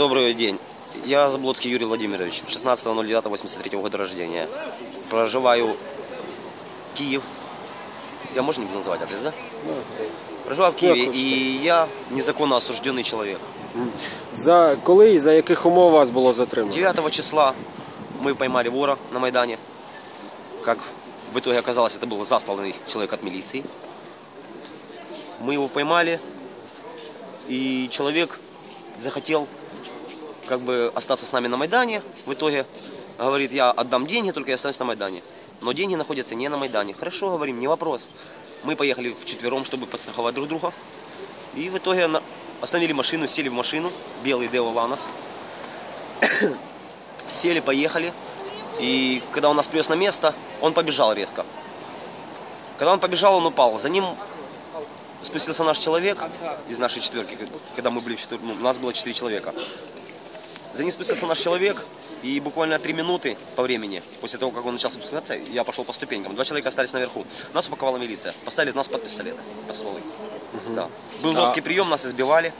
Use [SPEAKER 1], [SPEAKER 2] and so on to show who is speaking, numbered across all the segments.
[SPEAKER 1] Добрый день. Я Заблоцкий Юрий Владимирович, 16.09.83 года рождения. Проживаю Киев. Я можно не буду называть адрес, да? Проживаю в Киеве, и я незаконно осужденный человек.
[SPEAKER 2] За коли і за яких умов вас було затримано?
[SPEAKER 1] 9 числа мы поймали вора на Майдане. Как в итоге оказалось, это был засланный человек от милиции. Мы его поймали, и человек захотел как бы остаться с нами на Майдане. В итоге говорит, я отдам деньги, только я останусь на Майдане. Но деньги находятся не на Майдане. Хорошо, говорим, не вопрос. Мы поехали вчетвером, чтобы подстраховать друг друга. И в итоге остановили машину, сели в машину, белый Део Ланос. Сели, поехали. И когда он нас привез на место, он побежал резко. Когда он побежал, он упал. За ним спустился наш человек из нашей четверки, когда мы были в четвер- ну, у нас было четыре человека. За ним спустился наш человек, и буквально три минуты по времени, после того, как он начал спускаться, я пошел по ступенькам. Два человека остались наверху. Нас упаковала милиция. Поставили нас под пистолеты, под стволы. Да. Был жесткий прием, нас избивали.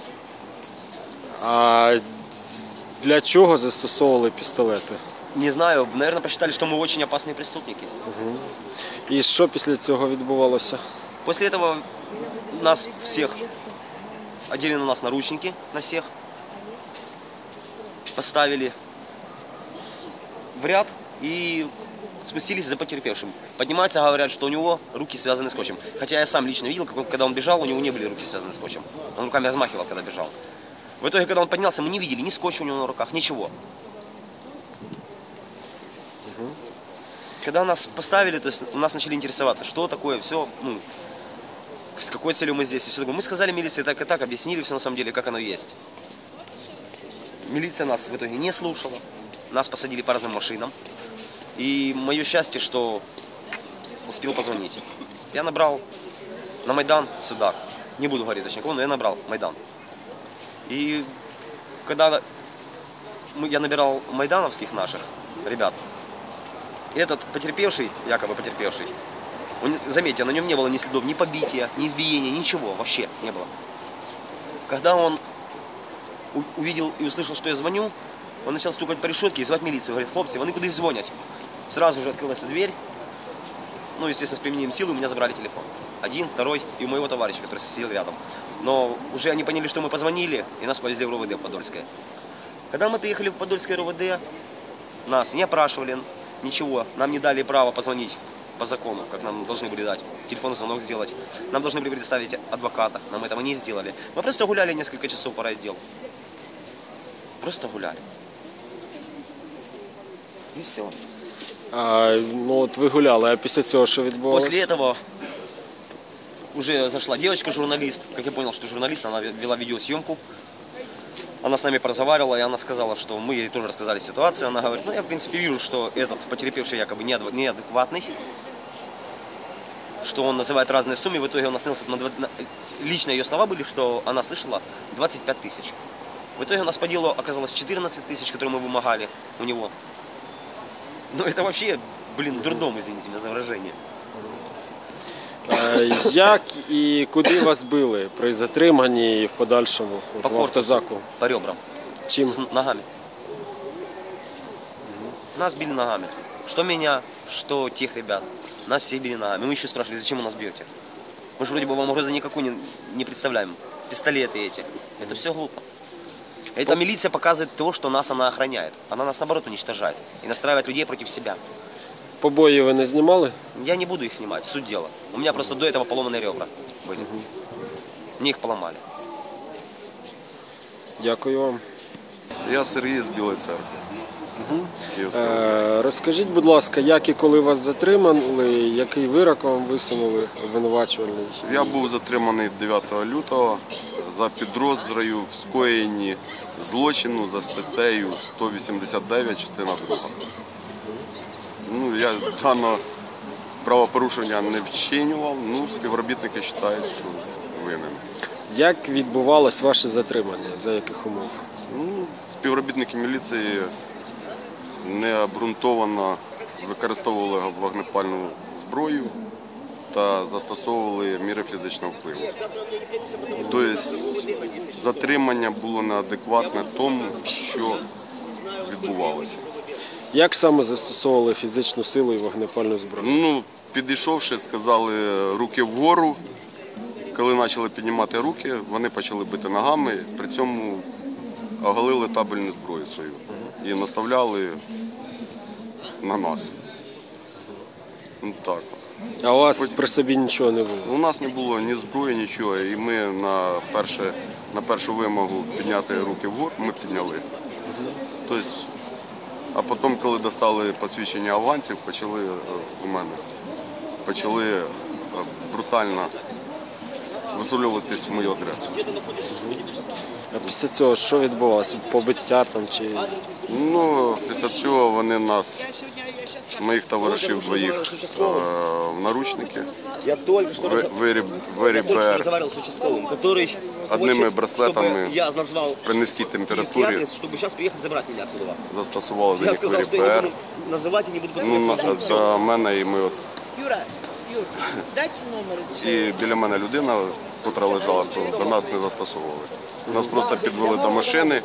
[SPEAKER 2] А для чого застосовували пістолети?
[SPEAKER 1] Не знаю, наверное, посчитали, что мы очень опасные преступники.
[SPEAKER 2] І що після цього відбувалося?
[SPEAKER 1] После этого нас всех одели на нас наручники, на всех. Поставили в ряд и спустились за потерпевшим. Поднимаются, говорят, что у него руки связаны скотчем. Хотя я сам лично видел, как он- когда он бежал, у него не были руки связаны скотчем. Он руками размахивал, когда бежал. В итоге, когда он поднялся, мы не видели ни скотча у него на руках, ничего. Когда нас поставили, то есть нас начали интересоваться, что такое, все, ну, с какой целью мы здесь и все такое. Мы сказали милиции так и так, объяснили все на самом деле, как оно есть. Милиция нас в итоге не слушала. Нас посадили по разным машинам. И мое счастье, что успел позвонить. Я набрал на Майдан сюда. Не буду говорить точно кого, но я набрал Майдан. И когда я набирал майдановских наших ребят, этот потерпевший, якобы потерпевший, он, заметьте, на нем не было ни следов ни побития, ни избиения, ничего, вообще не было. Когда он увидел и услышал, что я звоню, он начал стукать по решетке и звать милицию. Говорит, хлопцы, вони кудись звонят. Сразу же открылась дверь. Ну, естественно, с применением силы у меня забрали телефон. Один, второй и у моего товарища, который сидел рядом. Но уже они поняли, что мы позвонили, и нас повезли в РОВД в Подольское. Когда мы приехали в Подольское РОВД, нас не опрашивали, ничего. Нам не дали право позвонить по закону, как нам должны были дать. Телефонный звонок сделать. Нам должны были предоставить адвоката. Нам этого не сделали. Мы просто гуляли несколько часов по райотделу. Просто гуляли. И все.
[SPEAKER 2] А, ну от ви гуляли, а після цього що відбувалося?
[SPEAKER 1] После этого уже зашла девочка-журналист. Как я понял, что журналист, она вела видеосъемку. Она с нами поразговаривала, и она сказала, что мы ей тоже рассказали ситуацию. Она говорит, ну я в принципе вижу, что этот потерпевший якобы неадекватный, что он называет разные суммы. В итоге он остановился на- Лично ее слова были, что она слышала 25 тысяч. В итоге у нас по делу оказалось 14 тысяч, которые мы вымогали у него. Ну это вообще, блин, дурдом, извините меня за выражение.
[SPEAKER 2] А, як і куди вас били при затриманні і в подальшому от,
[SPEAKER 1] По
[SPEAKER 2] в
[SPEAKER 1] корпусу,
[SPEAKER 2] автозаку?
[SPEAKER 1] по ребрам,
[SPEAKER 2] Чим?
[SPEAKER 1] с ногами. Нас били ногами. Что меня, что тех ребят. Нас все били ногами. Мы еще спрашивали, зачем вы нас бьете? Мы же вроде бы вам угрозы никакой не, не представляем. Пистолеты эти. Это все глупо. Эта милиция показывает то, что нас она охраняет. Она нас наоборот уничтожает. И настраивает людей против себя.
[SPEAKER 2] Побої ви не знімали?
[SPEAKER 1] Я не буду их снимать, суть дела. У меня просто до этого поломанные ребра были. Мне их поломали.
[SPEAKER 2] Дякую вам.
[SPEAKER 3] Я Сергій з Білої церкви. Київської області.
[SPEAKER 2] Е, розкажіть, будь ласка, як і коли вас затримали, який вирок вам висунули обвинувачувальний?
[SPEAKER 3] Я був затриманий 9 лютого за підозрою в скоєнні злочину за статтею 189, частина 2. Ну, я дане правопорушення не вчинював, ну, співробітники вважають, що винен.
[SPEAKER 2] Як відбувалось ваше затримання? За яких умов?
[SPEAKER 3] Ну, співробітники міліції необґрунтовано використовували вогнепальну зброю та застосовували міри фізичного впливу. Тобто затримання було неадекватне тому, що відбувалося.
[SPEAKER 2] Як саме застосовували фізичну силу і вогнепальну зброю?
[SPEAKER 3] Ну, підійшовши, сказали руки вгору. Коли почали піднімати руки, вони почали бити ногами, при цьому оголили табельну зброю свою і наставляли на нас. Ну, так.
[SPEAKER 2] А у вас при собі нічого не було?
[SPEAKER 3] У нас не було ні зброї, нічого, і ми на, перше, на першу вимогу підняти руки вгору, ми піднялись. Тобто, а потім, коли достали посвідчення авансів, почали е, у мене почали е, брутально висолюватись в мою адресу.
[SPEAKER 2] А після цього що відбувалося? Побиття там чи
[SPEAKER 3] Ну, після цього вони нас, моїх товаришів двоїх, е, в наручники,
[SPEAKER 1] Я только что
[SPEAKER 3] ви- виріб, виріб
[SPEAKER 1] Я
[SPEAKER 3] БР
[SPEAKER 1] разговаривал с участковым, который
[SPEAKER 3] Одними
[SPEAKER 1] хочет,
[SPEAKER 3] браслетами
[SPEAKER 1] чтобы я назвал
[SPEAKER 3] при низькій
[SPEAKER 1] киевский
[SPEAKER 3] температурі
[SPEAKER 1] адрес, чтобы сейчас приехать забрать меня отсюда.
[SPEAKER 3] застосували до
[SPEAKER 1] Я
[SPEAKER 3] них
[SPEAKER 1] сказал,
[SPEAKER 3] виріб
[SPEAKER 1] что я не
[SPEAKER 3] БР.
[SPEAKER 1] буду называть и не буду
[SPEAKER 3] Ну,
[SPEAKER 1] подписывать.
[SPEAKER 3] на- за мене і ми от
[SPEAKER 4] Юра, Юр, дайте номер.
[SPEAKER 3] І біля мене людина, яка лежала, то до нас не застосовували. Нас просто підвели до машини,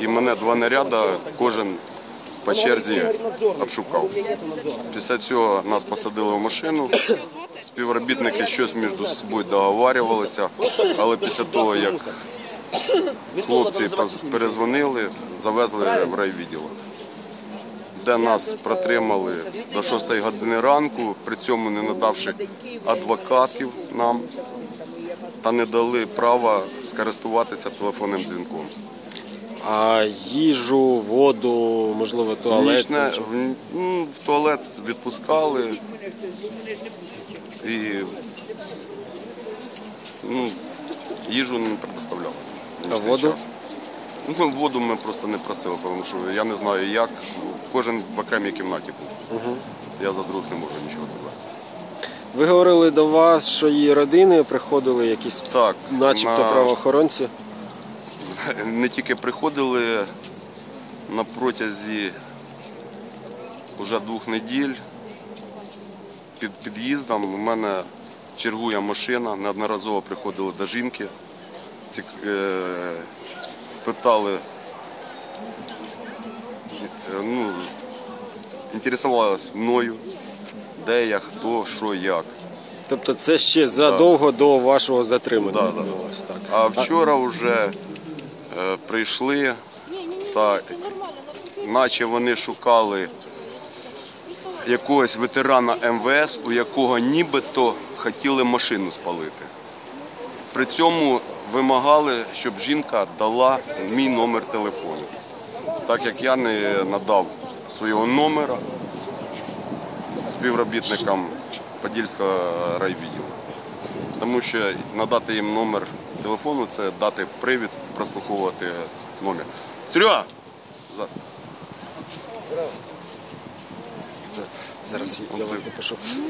[SPEAKER 3] і мене два наряди, кожен по черзі обшукав. Після цього нас посадили в машину. Співробітники щось між собою договарювалися, але після того, як хлопці перезвонили, завезли в райвідділок, де нас протримали до 6 години ранку, при цьому не надавши адвокатів нам та не дали права скористуватися телефонним дзвінком.
[SPEAKER 2] А їжу, воду, можливо, туалет?
[SPEAKER 3] Нічне, в, ну, в туалет відпускали і ну, їжу не предоставляли.
[SPEAKER 2] А
[SPEAKER 3] нічний
[SPEAKER 2] воду?
[SPEAKER 3] час. Ну, воду ми просто не просили, тому що я не знаю як. Кожен в окремій кімнаті був. Я за других не можу нічого казати.
[SPEAKER 2] Ви говорили до вас, що її родини приходили якісь,
[SPEAKER 3] Так,
[SPEAKER 2] начебто,
[SPEAKER 3] на-
[SPEAKER 2] правоохоронці.
[SPEAKER 3] не тільки приходили на протязі вже двох неділь під під'їздом. У мене чергує машина, неодноразово приходили до жінки, е... питали, е, ну, інтересувалися мною, де я, хто, що, як.
[SPEAKER 2] Тобто це ще задовго до вашого затримання
[SPEAKER 3] Да, да, да.
[SPEAKER 2] так.
[SPEAKER 3] А вчора вже прийшли, та наче вони шукали якогось ветерана МВС, у якого нібито хотіли машину спалити. При цьому вимагали, щоб жінка дала мій номер телефону. Так як я не надав свого номера співробітникам Подільського райвідділу. Тому що надати їм номер телефону це дати привід прослуховувати номер. Серега!
[SPEAKER 2] Зараз я.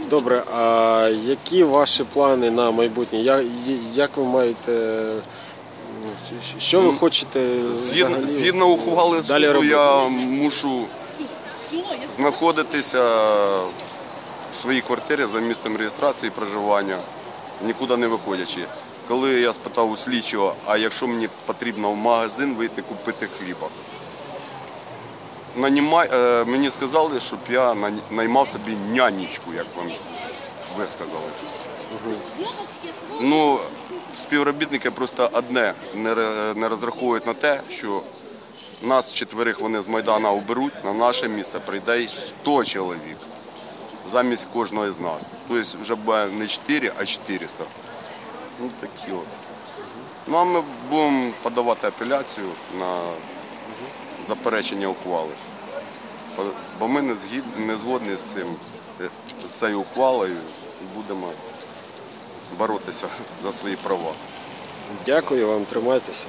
[SPEAKER 2] Добре, а які ваші плани на майбутнє? Я- Як ви маєте. Що ви хочете
[SPEAKER 3] Згідно, згідно ухвали суду,
[SPEAKER 2] робити.
[SPEAKER 3] я мушу знаходитися в своїй квартирі за місцем реєстрації проживання, нікуди не виходячи. Коли я спитав у слідчого, а якщо мені потрібно в магазин вийти купити хліба, Нанімай, е, мені сказали, щоб я наймав собі нянечку, як вам висказалися. Ну, співробітники просто одне не, не розраховують на те, що нас четверих вони з Майдана оберуть, на наше місце прийде 100 чоловік замість кожного з нас. Тобто вже буде не 4, а 400. Ну такі от. Ну а ми будемо подавати апеляцію на заперечення ухвали. Бо- ми не, згід... не згодні з цим, е, з цією ухвалою і будемо боротися за свої права.
[SPEAKER 2] Дякую вам, тримайтеся.